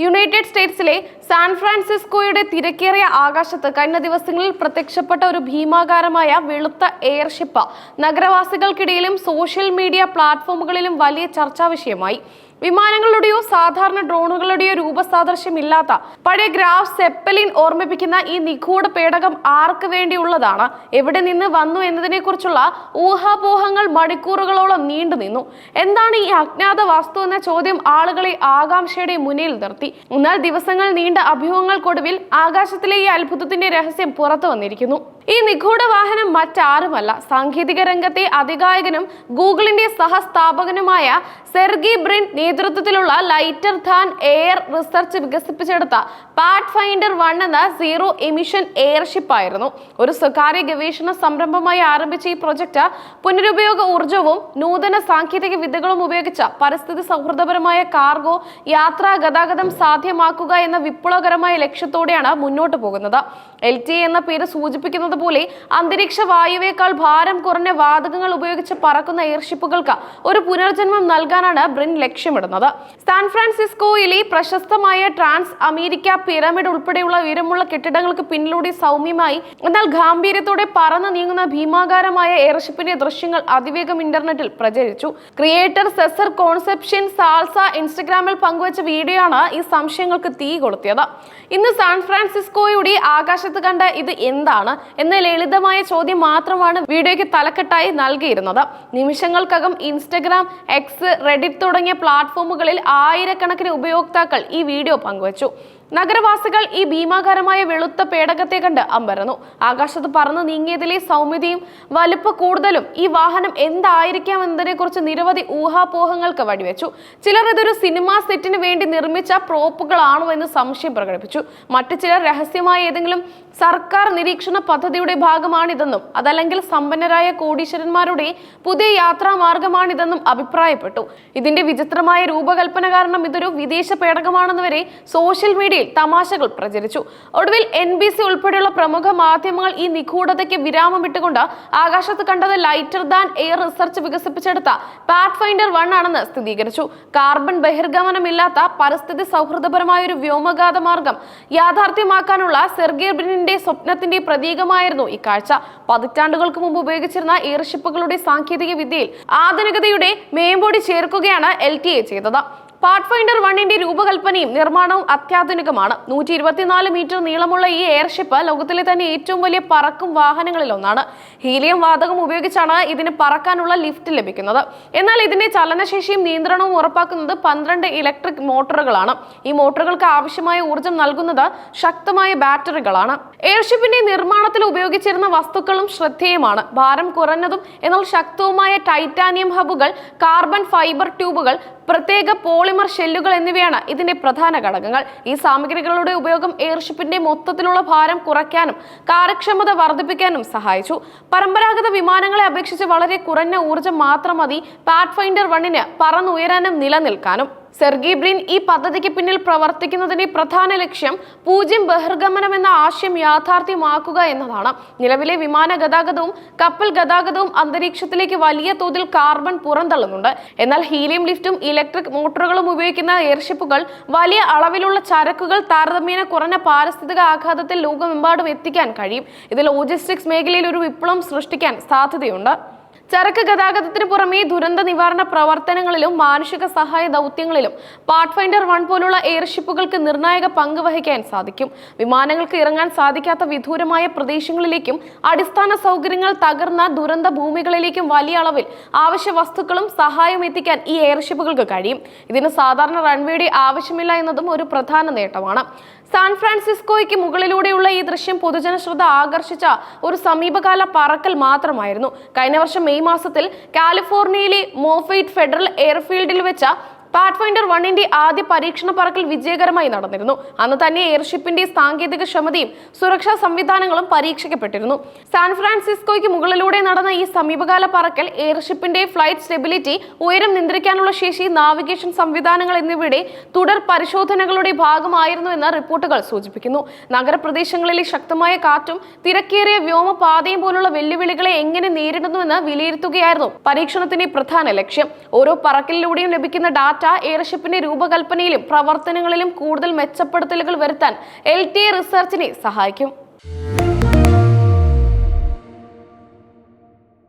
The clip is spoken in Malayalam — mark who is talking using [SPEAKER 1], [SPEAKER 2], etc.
[SPEAKER 1] യുണൈറ്റഡ് സ്റ്റേറ്റ്സിലെ സാൻ ഫ്രാൻസിസ്കോയുടെ തിരക്കേറിയ ആകാശത്ത് കഴിഞ്ഞ ദിവസങ്ങളിൽ പ്രത്യക്ഷപ്പെട്ട ഒരു ഭീമാകാരമായ വെളുത്ത എയർഷിപ്പ് നഗരവാസികൾക്കിടയിലും സോഷ്യൽ മീഡിയ പ്ലാറ്റ്ഫോമുകളിലും വലിയ ചർച്ചാ വിഷയമായി. വിമാനങ്ങളുടെയോ സാധാരണ ഡ്രോണുകളുടെയോ രൂപസാദൃശ്യമില്ലാത്ത പഴയ ഗ്രാഫ് സെപ്പലിൻ ഓർമ്മിപ്പിക്കുന്ന ഈ നിഗൂഢ പേടകം ആർക്ക് വേണ്ടിയുള്ളതാണ്? എവിടെ നിന്ന് വന്നു എന്നതിനെക്കുറിച്ചുള്ള ഊഹാപോഹങ്ങൾ മണിക്കൂറുകളോളം നീണ്ടു നിന്നു. എന്താണ് ഈ അജ്ഞാത വസ്തു എന്ന ചോദ്യം ആളുകളെ ആകാംക്ഷയുടെ മുന്നിൽ നിർത്തി. എന്നാൽ ദിവസങ്ങൾ നീണ്ട അഭ്യൂഹങ്ങൾക്കൊടുവിൽ ആകാശത്തിലെ ഈ അത്ഭുതത്തിന്റെ രഹസ്യം പുറത്തു വന്നിരിക്കുന്നു. ഈ നിഗൂഢ വാഹനം മറ്റാരുമല്ല. സാങ്കേതിക രംഗത്തെ അധികായകനും ഗൂഗിളിന്റെ സഹസ്ഥാപകനുമായ സെർഗി ബ്രിൻ നേതൃത്വത്തിലുള്ള ലൈറ്റർ ധാൻ എയർ റിസർച്ച് വികസിപ്പിച്ചെടുത്ത പാറ്റ് ഫൈൻഡർ വൺ എന്ന സീറോ എമിഷൻ എയർഷിപ്പ് ആയിരുന്നു ഒരു സ്വകാര്യ ഗവേഷണ സംരംഭമായി ആരംഭിച്ച ഈ പ്രൊജക്ട് പുനരുപയോഗ ഊർജവും നൂതന സാങ്കേതിക വിദ്യകളും ഉപയോഗിച്ച പരിസ്ഥിതി സൗഹൃദപരമായ കാർഗോ യാത്രാ ഗതാഗതം സാധ്യമാക്കുക എന്ന വിപ്ലവകരമായ ലക്ഷ്യത്തോടെയാണ് മുന്നോട്ട് പോകുന്നത്. എൽ ടി എന്ന പേര് സൂചിപ്പിക്കുന്നത് പോലെ അന്തരീക്ഷ വായുവേക്കാൾ ഭാരം കുറഞ്ഞ വാതകങ്ങൾ ഉപയോഗിച്ച് പറക്കുന്ന എയർഷിപ്പുകൾക്ക് ഒരു പുനർജന്മം നൽകാനാണ് ബ്രിൻ ലക്ഷ്യമിടുന്നത്. സാൻ ഫ്രാൻസിസ്കോയിലെ പ്രശസ്തമായ ട്രാൻസ് അമേരിക്ക പിരമിഡ് ഉൾപ്പെടെയുള്ള ഉയരമുള്ള കെട്ടിടങ്ങൾക്ക് പിന്നിലൂടെ സൗമ്യമായി എന്നാൽ ഗാംഭീര്യത്തോടെ പറന്നു നീങ്ങുന്ന ഭീമാകാരമായ എയർഷിപ്പിന്റെ ദൃശ്യങ്ങൾ അതിവേഗം ഇന്റർനെറ്റിൽ പ്രചരിച്ചു. ക്രിയേറ്റർ സെസർ കോൺസെപ്ഷൻ സാൽസ ഇൻസ്റ്റഗ്രാമിൽ പങ്കുവച്ച വീഡിയോ ആണ് ഈ സംശയങ്ങൾക്ക് തീ കൊളുത്തിയത്. ഇന്ന് സാൻ ഫ്രാൻസിസ്കോയുടെ ആകാശത്ത് കണ്ട ഇത് എന്താണ് എന്ന ലളിതമായ ചോദ്യം മാത്രമാണ് വീഡിയോയ്ക്ക് തലക്കെട്ടായി നൽകിയിരുന്നത്. നിമിഷങ്ങൾക്കകം ഇൻസ്റ്റഗ്രാം എക്സ് റെഡിറ്റ് തുടങ്ങിയ പ്ലാറ്റ്ഫോമുകളിൽ ആയിരക്കണക്കിന് ഉപയോക്താക്കൾ ഈ വീഡിയോ പങ്കുവച്ചു. നഗരവാസികൾ ഈ ഭീമാകാരമായ വെളുത്ത പേടകത്തെ കണ്ട് അമ്പരന്നു. ആകാശത്ത് പറന്നു നീങ്ങിയതിലെ സൗമ്യതയും വലുപ്പ കൂടുതലും ഈ വാഹനം എന്തായിരിക്കാം എന്നതിനെ കുറിച്ച് നിരവധി ഊഹാപോഹങ്ങൾക്ക് വഴിവെച്ചു. ചിലർ ഇതൊരു സിനിമാ സെറ്റിന് വേണ്ടി നിർമ്മിച്ച പ്രോപ്പുകളാണോ എന്ന് സംശയം പ്രകടിപ്പിച്ചു. മറ്റു ചിലർ രഹസ്യമായ ഏതെങ്കിലും സർക്കാർ നിരീക്ഷണ പദ്ധതിയുടെ ഭാഗമാണിതെന്നും അതല്ലെങ്കിൽ സമ്പന്നരായ കോടീശ്വരന്മാരുടെ പുതിയ യാത്രാ മാർഗമാണിതെന്നും അഭിപ്രായപ്പെട്ടു. ഇതിന്റെ വിചിത്രമായ രൂപകൽപ്പന കാരണം ഇതൊരു വിദേശ പേടകമാണെന്ന് വരെ സോഷ്യൽ മീഡിയയിൽ തമാശകൾ പ്രചരിച്ചു. ഒടുവിൽ എൻ ബി സി ഉൾപ്പെടെയുള്ള പ്രമുഖ മാധ്യമങ്ങൾ ഈ നിഗൂഢതയ്ക്ക് വിരാമം ഇട്ടുകൊണ്ട് ആകാശത്ത് കണ്ടത് ലൈറ്റർ ദാൻ എയർ റിസർച്ച് വികസിപ്പിച്ചെടുത്ത പാറ്റ് ഫൈൻഡർ വൺ ആണെന്ന് സ്ഥിരീകരിച്ചു. കാർബൺ ബഹിർഗമനമില്ലാത്ത പരിസ്ഥിതി സൗഹൃദപരമായ ഒരു വ്യോമഗാത മാർഗം യാഥാർത്ഥ്യമാക്കാനുള്ള സെർഗിയർ ബ്രിനിന്റെ സ്വപ്നത്തിന്റെ പ്രതീകമായിരുന്നു ഇക്കാഴ്ച കാഴ്ച. പതിറ്റാണ്ടുകൾക്ക് മുമ്പ് ഉപയോഗിച്ചിരുന്ന എയർഷിപ്പുകളുടെ സാങ്കേതിക വിദ്യയിൽ ആധുനികതയുടെ മേമ്പോടി ചേർക്കുകയാണ് എൽ ടി എ ചെയ്തത്. പാർട്ട് ഫൈൻഡർ വണ്ണിന്റെ രൂപകൽപ്പനയും നിർമ്മാണവും അത്യാധുനികമാണ്. നൂറ്റി ഇരുപത്തിനാല് മീറ്റർ നീളമുള്ള ഈ എയർഷിപ്പ് ലോകത്തിലെ തന്നെ ഏറ്റവും വലിയ പറക്കും വാഹനങ്ങളിൽ ഒന്നാണ്. ഹീലിയം വാതകം ഉപയോഗിച്ചാണ് ഇതിന് പറക്കാനുള്ള ലിഫ്റ്റ് ലഭിക്കുന്നത്. എന്നാൽ ഇതിന്റെ ചലനശേഷിയും നിയന്ത്രണവും ഉറപ്പാക്കുന്നത് പന്ത്രണ്ട് ഇലക്ട്രിക് മോട്ടോറുകളാണ്. ഈ മോട്ടോറുകൾക്ക് ആവശ്യമായ ഊർജം നൽകുന്നത് ശക്തമായ ബാറ്ററികളാണ്. എയർഷിപ്പിന്റെ നിർമ്മാണത്തിൽ ഉപയോഗിച്ചിരുന്ന വസ്തുക്കളും ശ്രദ്ധേയമാണ്. ഭാരം കുറഞ്ഞതും എന്നാൽ ശക്തവുമായ ടൈറ്റാനിയം ഹബുകൾ കാർബൺ ഫൈബർ ട്യൂബുകൾ പ്രത്യേക പോളിമർ ഷെല്ലുകൾ എന്നിവയാണ് ഇതിന്റെ പ്രധാന ഘടകങ്ങൾ. ഈ സാമഗ്രികളുടെ ഉപയോഗം എയർഷിപ്പിന്റെ മൊത്തത്തിലുള്ള ഭാരം കുറയ്ക്കാനും കാര്യക്ഷമത വർദ്ധിപ്പിക്കാനും സഹായിച്ചു. പരമ്പരാഗത വിമാനങ്ങളെ അപേക്ഷിച്ച് വളരെ കുറഞ്ഞ ഊർജം മാത്രം മതി. പാറ്റ് ഫൈൻഡർ വണ്ണിന് പറന്നുയരാനും നിലനിൽക്കാനും. സെർഗി ബ്രിൻ ഈ പദ്ധതിക്ക് പിന്നിൽ പ്രവർത്തിക്കുന്നതിന്റെ പ്രധാന ലക്ഷ്യം പൂജ്യം ബഹിർഗമനം എന്ന ആശയം യാഥാർത്ഥ്യമാക്കുക എന്നതാണ്. നിലവിലെ വിമാന ഗതാഗതവും കപ്പൽ ഗതാഗതവും അന്തരീക്ഷത്തിലേക്ക് വലിയ തോതിൽ കാർബൺ പുറന്തള്ളുന്നുണ്ട്. എന്നാൽ ഹീലിയം ലിഫ്റ്റും ഇലക്ട്രിക് മോട്ടോറുകളും ഉപയോഗിക്കുന്ന എയർഷിപ്പുകൾ വലിയ അളവിലുള്ള ചരക്കുകൾ താരതമ്യേന കുറഞ്ഞ പാരിസ്ഥിതിക ആഘാതത്തിൽ ലോകമെമ്പാടും എത്തിക്കാൻ കഴിയും. ഇത് ലോജിസ്റ്റിക്സ് മേഖലയിൽ ഒരു വിപ്ലവം സൃഷ്ടിക്കാൻ സാധ്യതയുണ്ട്. ചരക്ക് ഗതാഗതത്തിന് പുറമേ ദുരന്ത നിവാരണ പ്രവർത്തനങ്ങളിലും മാനുഷിക സഹായ ദൗത്യങ്ങളിലും പാർട്ട് ഫൈൻഡർ വൺ പോലുള്ള എയർഷിപ്പുകൾക്ക് നിർണായക പങ്ക് വഹിക്കാൻ സാധിക്കും. വിമാനങ്ങൾക്ക് ഇറങ്ങാൻ സാധിക്കാത്ത വിദൂരമായ പ്രദേശങ്ങളിലേക്കും അടിസ്ഥാന സൗകര്യങ്ങൾ തകർന്ന ദുരന്ത ഭൂമികളിലേക്കും വലിയ അളവിൽ ആവശ്യ വസ്തുക്കളും സഹായം എത്തിക്കാൻ ഈ എയർഷിപ്പുകൾക്ക് കഴിയും. ഇതിന് സാധാരണ റൺവേയുടെ ആവശ്യമില്ല എന്നതും ഒരു പ്രധാന നേട്ടമാണ്. സാൻ ഫ്രാൻസിസ്കോയ്ക്ക് മുകളിലൂടെയുള്ള ഈ ദൃശ്യം പൊതുജന ശ്രദ്ധ ആകർഷിച്ച ഒരു സമീപകാല പറക്കൽ മാത്രമായിരുന്നു. കഴിഞ്ഞ വർഷം മെയ് മാസത്തിൽ കാലിഫോർണിയയിലെ മോഫൈറ്റ് ഫെഡറൽ എയർഫീൽഡിൽ വെച്ച പാറ്റ് ഫൈൻഡർ വണ്ണിന്റെ ആദ്യ പരീക്ഷണ പറക്കൽ വിജയകരമായി നടന്നിരുന്നു. അന്ന് തന്നെ എയർഷിപ്പിന്റെ സാങ്കേതിക ക്ഷമതയും സുരക്ഷാ സംവിധാനങ്ങളും പരീക്ഷിക്കപ്പെട്ടിരുന്നു. സാൻ ഫ്രാൻസിസ്കോയ്ക്ക് മുകളിലൂടെ നടന്ന ഈ സമീപകാല പറക്കൽ എയർഷിപ്പിന്റെ ഫ്ലൈറ്റ് സ്റ്റെബിലിറ്റി ഉയരം നിയന്ത്രിക്കാനുള്ള ശേഷി നാവിഗേഷൻ സംവിധാനങ്ങൾ എന്നിവയുടെ തുടർ പരിശോധനകളുടെ ഭാഗമായിരുന്നു എന്ന് റിപ്പോർട്ടുകൾ സൂചിപ്പിക്കുന്നു. നഗരപ്രദേശങ്ങളിലെ ശക്തമായ കാറ്റും തിരക്കേറിയ വ്യോമപാതയും പോലുള്ള വെല്ലുവിളികളെ എങ്ങനെ നേരിടുന്നുവെന്ന് വിലയിരുത്തുകയായിരുന്നു പരീക്ഷണത്തിന്റെ പ്രധാന ലക്ഷ്യം. ഓരോ പറക്കലിലൂടെയും ലഭിക്കുന്ന ഡാറ്റ ഡാറ്റ എയർഷിപ്പിന്റെ രൂപകൽപ്പനയിലും പ്രവർത്തനങ്ങളിലും കൂടുതൽ മെച്ചപ്പെടുത്തലുകൾ വരുത്താൻ എൽ ടി റിസർച്ചിനെ സഹായിക്കും.